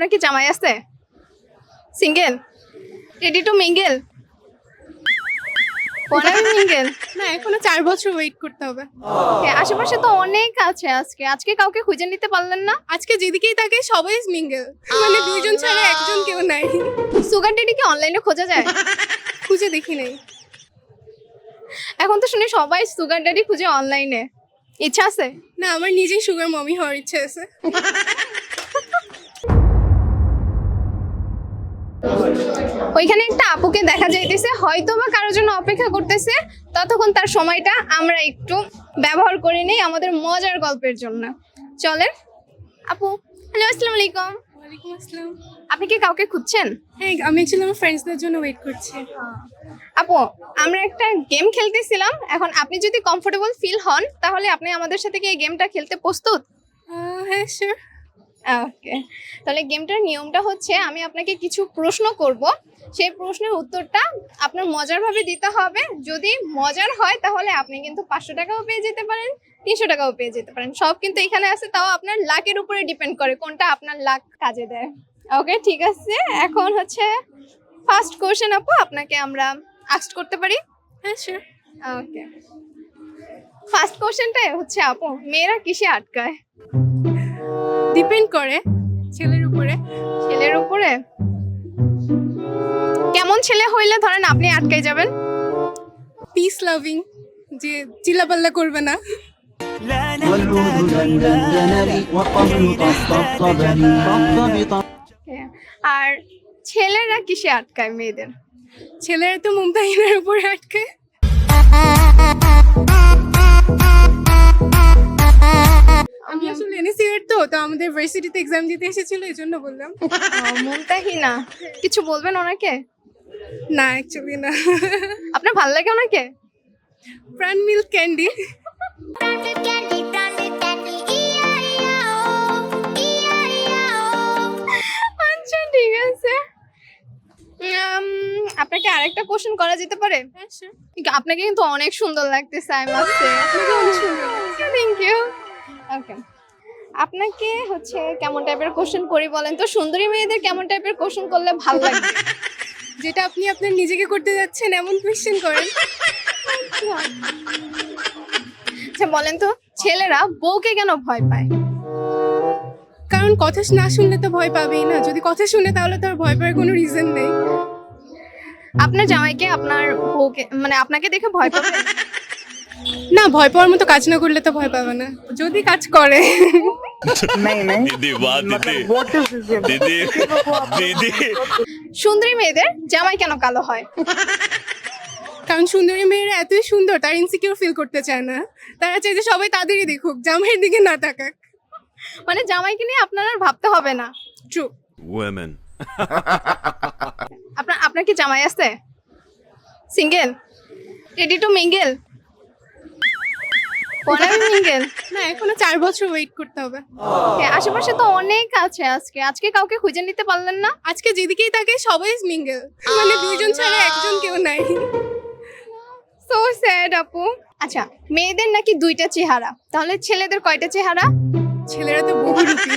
আপনার কি জামাই আছে? Single? Ready to mingle? Mingle. না এখনও চার বছর ওয়েট করতে হবে। আশেপাশে তো অনেক আছে আজকে। আজকে কাউকে খুঁজে নিতে পারলেন না? আজকে যেদিকেই থাকে সবাই মিঙ্গেল মানে দুইজন ছাড়া একজন কেউ নাই। সুগার ডেডি কি অনলাইনে খোঁজা যায়? খুঁজে দেখি নাই। এখন তো শুনি সবাই সুগার ড্যাডি খুঁজে অনলাইনে ইচ্ছা আছে? না আমার নিজেই সুগার মমি হওয়ার ইচ্ছে আছে। ওইখানে একটা আপুকে দেখা যাইতেছে হয়তো বা কারোর জন্য অপেক্ষা করতেছে। ততক্ষণ তার সময়টা আমরা একটু ব্যবহার করে নেই আমাদের মজার গল্পের জন্য। চলেন আপু হ্যালো আসসালামু আলাইকুম। ওয়ালাইকুম আসসালাম। আপনি কি কাউকে খুঁজছেন? হ্যাঁ আমি অ্যাকচুয়ালি আমার ফ্রেন্ডসদের জন্য ওয়েট করছি। আপু আমরা একটা গেম খেলতেছিলাম এখন আপনি যদি কমফোর্টেবল ফিল হন তাহলে আপনি আমাদের সাথে কি এই গেমটা খেলতে প্রস্তুত? হ্যাঁ শিওর ওকে তাহলে গেমটার নিয়মটা হচ্ছে আমি আপনাকে কিছু প্রশ্ন করব। সেই প্রশ্নের উত্তরটা আপনার মজারভাবে দিতে হবে। যদি মজার হয় তাহলে আপনি কিন্তু পাঁচশো টাকাও পেয়ে যেতে পারেন তিনশো টাকাও পেয়ে যেতে পারেন। সব কিন্তু এখানে আছে তাও আপনার লাকের উপরে ডিপেন্ড করে কোনটা আপনার লাক কাজে দেয়। ওকে ঠিক আছে? এখন হচ্ছে ফার্স্ট কোশ্চেন আপু আপনাকে আমরা আস্ক করতে পারি। হ্যাঁ শিওর ওকে ফার্স্ট কোশ্চেনটাই হচ্ছে আপু মেয়েরা কিসে আটকায়? ডিপেন্ড করে ছেলের উপরে। ছেলের উপরে? কেমন ছেলে হইলে ধরেন আপনি আটকে যাবেন? পিস লাভিং যে চিল্লাপাল্লা করবে না। আর ছেলেরা কিসে আটকায় মেয়েদের? ছেলেরা তো মুমতাহিনের উপরে আটকায়। তো আমাদের এক্সাম দিতে এসেছিল এই জন্য বললাম। মুমতাহিনা কিছু বলবেন ওনাকে? না অ্যাকচুয়ালি না। আপনার ভালো লাগে ওনাকে? প্রাণ মিল্ক ক্যান্ডি. আচ্ছা ঠিক আছে। আপনাকে আরেকটা কোশ্চেন করা যেতে পারে? কিন্তু আপনাকে কিন্তু অনেক সুন্দর লাগতেছে I must thank you okay আপনাকে হচ্ছে কেমন টাইপের কোশ্চেন করি বলেন? তো সুন্দরী মেয়েদের কেমন টাইপের কোশ্চেন করলে ভালো লাগবে যেটা আপনি আপনার নিজেকে করতে যাচ্ছেন, এমন কোয়েশ্চেন করেন। আচ্ছা বলেন তো, ছেলেরা বউকে কেন ভয় পায়? কারণ কথা না শুনলে তো ভয় পাবেই না। যদি কথা শুনে তাহলে তো আর ভয় পাওয়ার কোনো রিজন নেই। আপনার জামাইকে আপনার বউকে মানে আপনাকে দেখে ভয় পাবে? না ভয় পাওয়ার মতো কাজ না করলে তো ভয় পাবে না। যদি কাজ করে। সুন্দরী মেয়েদের জামাই কেন কালো হয়? কারণ সুন্দরী মেয়েরা এতই সুন্দর তার ইনসিকিউর ফিল করতে চায় না। তারা চাই যে সবাই তাদেরই দেখুক জামাইয়ের দিকে না তাকাক। মানে জামাইকে নিয়ে আপনার আর ভাবতে হবে না। ট্রু ওয়েমেন আপনার আপনার কি জামাই আছে? Single ready to mingle mingle না এখনও চার বছর ওয়েট করতে হবে। আশেপাশে তো অনেক আছে আজকে। আজকে কাউকে খুঁজে নিতে পারলেন না? আজকে যেদিকেই সবাই মিঙ্গেল মানে দুইজন ছাড়া একজন কেউ নাই। সো স্যাড আপু। আচ্ছা মেয়েদের নাকি দুইটা চেহারা? তাহলে ছেলেদের কয়টা চেহারা? ছেলেরা তো বহুরূপী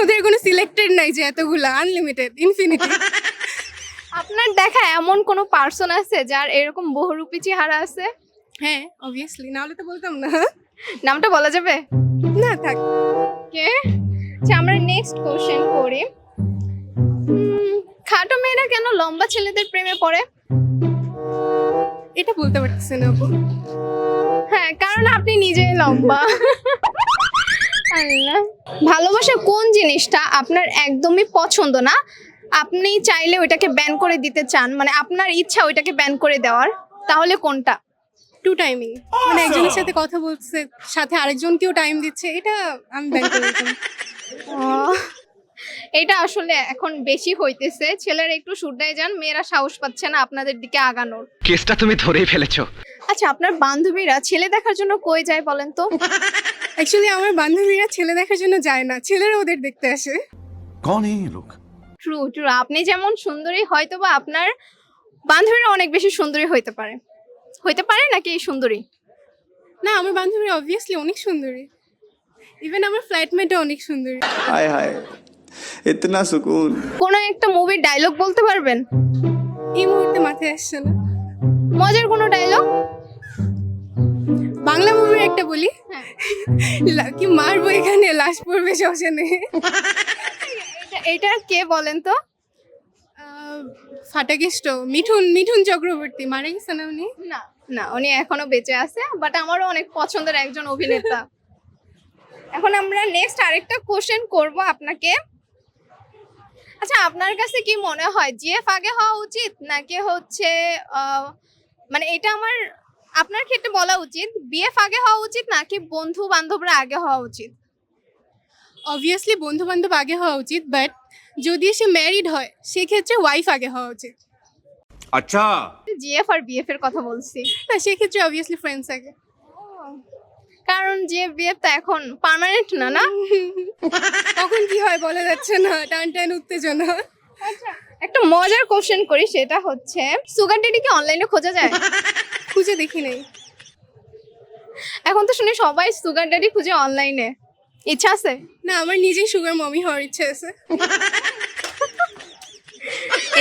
ওদের কোনো সিলেক্টেড নাই যে এতগুলা। আনলিমিটেড ইনফিনিটি আপনার দেখা এমন কোনো পার্সন আছে যার এরকম বহুরূপী চেহারা আছে? হ্যাঁ অবভিয়াসলি না হলে তো বলতাম না। নামটা বলা যাবে? না থাক। কে? আচ্ছা আমরা নেক্সট কোশ্চেন করি। খাটো মেয়েরা কেন লম্বা ছেলেদের প্রেমে পড়ে? এটা বলতে পারতেছে না আপু। হ্যাঁ কারণ আপনি নিজেই লম্বা। আল্লাহ। ভালোবাসা কোন জিনিসটা আপনার একদমই পছন্দ না? আপনি চাইলে ওইটাকে ব্যান করে দিতে চান। মানে আপনার ইচ্ছা ওইটাকে ব্যান করে দেওয়ার। তাহলে কোনটা? টু টাইমিং মানে একজনের সাথে কথা বলছে সাথে আরেকজনকেও টাইম দিচ্ছে এটা আমি ব্যাক এটা আসলে এখন বেশি হইতেছে। ছেলেরা একটু সুরদায় যান মেয়েরা সাহস পাচ্ছে না আপনাদের দিকে আগানোর। কেসটা তুমি ধরেই ফেলেছো। আচ্ছা আপনার বান্ধবীরা ছেলে দেখার জন্য কই যায় বলেন তো? অ্যাকচুয়ালি আমার বান্ধবীরা ছেলে দেখার জন্য যায় না ছেলেরা ওদের দেখতে আসে। কোন এই লোক? ট্রু ট্রু আপনি যেমন সুন্দরী হয়তোবা আপনার বান্ধবীরা অনেক বেশি সুন্দরী হইতে পারে। হইতে পারে নাকি এই সুন্দরী? না আমার বান্ধবী অবভিয়াসলি অনেক সুন্দরী। ইভেন আমার ফ্ল্যাটমেটও অনেক সুন্দরী। হাই হাই ইতনা সুকুন। কোন একটা মুভির ডায়লগ বলতে পারবেন? এই মুহূর্তে মাথায় আসছে না। মজার কোনো ডায়লগ বাংলা মুভির একটা বলি। হ্যাঁ। কি মারবো এখানে? লাশ পড়বে শ্মশানে। এটা কে বলেন তো? ফাটাকেষ্ট মিঠুন মিঠুন চক্রবর্তী মারা গেছে না উনি? না। না উনি এখনও বেঁচে আছে বাট আমারও অনেক পছন্দের একজন অভিনেতা। এখন আমরা নেক্সট আরেকটা কোশ্চেন করব আপনাকে। আচ্ছা আপনার কাছে কি মনে হয় জিএফ আগে হওয়া উচিত নাকি হচ্ছে মানে এটা আমার আপনার ক্ষেত্রে বলা উচিত বিএফ আগে হওয়া উচিত নাকি বন্ধু বান্ধবরা আগে হওয়া উচিত? অবভিয়াসলি বন্ধু বান্ধব আগে হওয়া উচিত বাট যদি সে ম্যারিড হয় সেক্ষেত্রে ওয়াইফ আগে হওয়া উচিত। আচ্ছা। জিএফ আর বিএফ এর কথা বলছি। না সেক্ষেত্রে অবভিয়াসলি ফ্রেন্ডস আগে। কারণ যে বিএফ তো এখন পার্মানেন্ট না না? তখন কি হয় বলা যাচ্ছে না টান টান উত্তেজনা। আচ্ছা, একটা মজার কোশ্চেন করি সেটা হচ্ছে সুগার ডেডি কি অনলাইনে খোঁজা যায়? খুঁজে দেখি নাই। এখন তো শুনে সবাই সুগার ড্যাডি খুঁজে অনলাইনে ইচ্ছা আছে? না আমার নিজেই সুগার মমি হওয়ার ইচ্ছা আছে।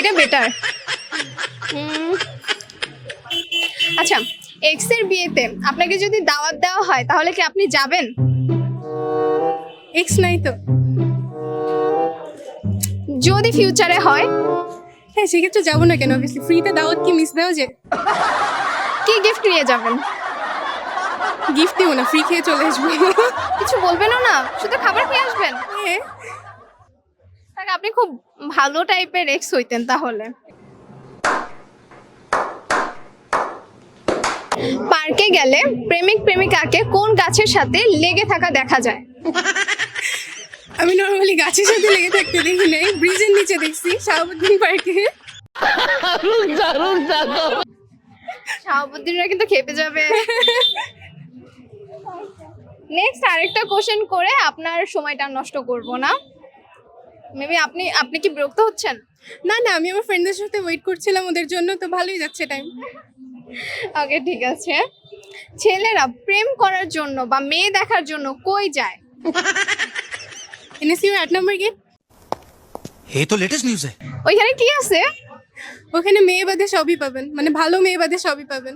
এটা বেটার আচ্ছা এক্সের বিয়েতে আপনাকে যদি দাওয়াত দেওয়া হয় তাহলে কি আপনি যাবেন? এক্স নাই তো। যদি ফিউচারে হয়? হ্যাঁ সেক্ষেত্রে যাব না কেন? অবভিয়াসলি ফ্রিতে দাওয়াত কি মিস দেওয়া যায় কি গিফট নিয়ে যাবেন? গিফট দিও না ফ্রি খেয়ে চলে আসব। কিছু বলবেনও না শুধু খাবার খেয়ে আসবেন? হ্যাঁ। আপনি খুব ভালো টাইপের এক্স হইতেন তাহলে। পার্কে গেলে প্রেমিক প্রেমিকাকে কোন গাছের সাথে লেগে থাকা দেখা যায়? আমি নর্মালি গাছের সাথে লেগে থাকতে দেখি নাই ব্রিজের নিচে দেখছি শাহাবুদ্দিন পার্কে। শাহাবুদ্দিনরা কিন্তু খেপে যাবে। নেক্সট আরেকটা কোশ্চেন করে আপনার সময়টা নষ্ট করব না। মেবি আপনি আপনি কি বিরক্ত হচ্ছেন? না না আমি আমার ফ্রেন্ডদের সাথে ওয়েট করছিলাম ওদের জন্য তো ভালোই যাচ্ছে টাইম ওকে ঠিক আছে। ছেলেরা প্রেম করার জন্য বা মেয়ে দেখার জন্য কই যায়? এনএসইউ আট নম্বর গেট হে তো লেটেস্ট নিউজ ওইখানে কি আছে? ওখানে মেয়ে বাদে সবই পাবেন। মানে ভালো মেয়ে বাদে সবই পাবেন।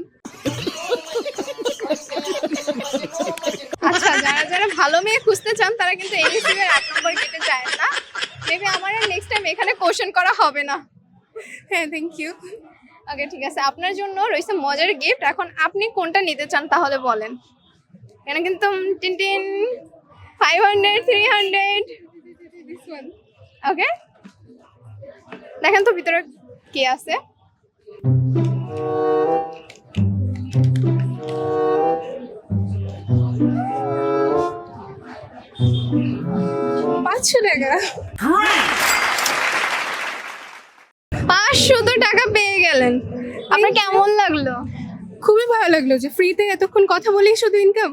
আচ্ছা যারা যারা ভালো মেয়ে খুঁজতে চান তারা কিন্তু এনএসইউ এর আট নম্বর গেটে যায় না। মেবি আমার আর নেক্সট টাইম এখানে কোশ্চেন করা হবে না। হ্যাঁ থ্যাংক ইউ ওকে ঠিক আছে। আপনার জন্য রয়েছে মজার গিফট এখন আপনি কোনটা নিতে চান তাহলে বলেন। এখানে কিন্তু tin tin five hundred three hundred okay দেখেন তো ভিতরে কি আছে। পাঁচশো টাকা। পাঁচশো টাকা পেয়ে গেলেন। আপনার কেমন লাগল? খুবই ভালো লাগল যে ফ্রিতে এতক্ষণ কথা বলেই শুধু ইনকাম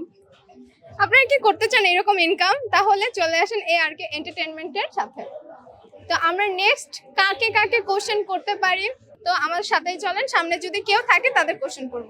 আপনারা কি করতে চান এরকম ইনকাম তাহলে চলে আসেন এ আর কে এন্টারটেনমেন্টের সাথে। তো আমরা নেক্সট কাকে কাকে কোশ্চেন করতে পারি? তো আমার সাথেই চলেন সামনে যদি কেউ থাকে তাদের কোশ্চেন করব।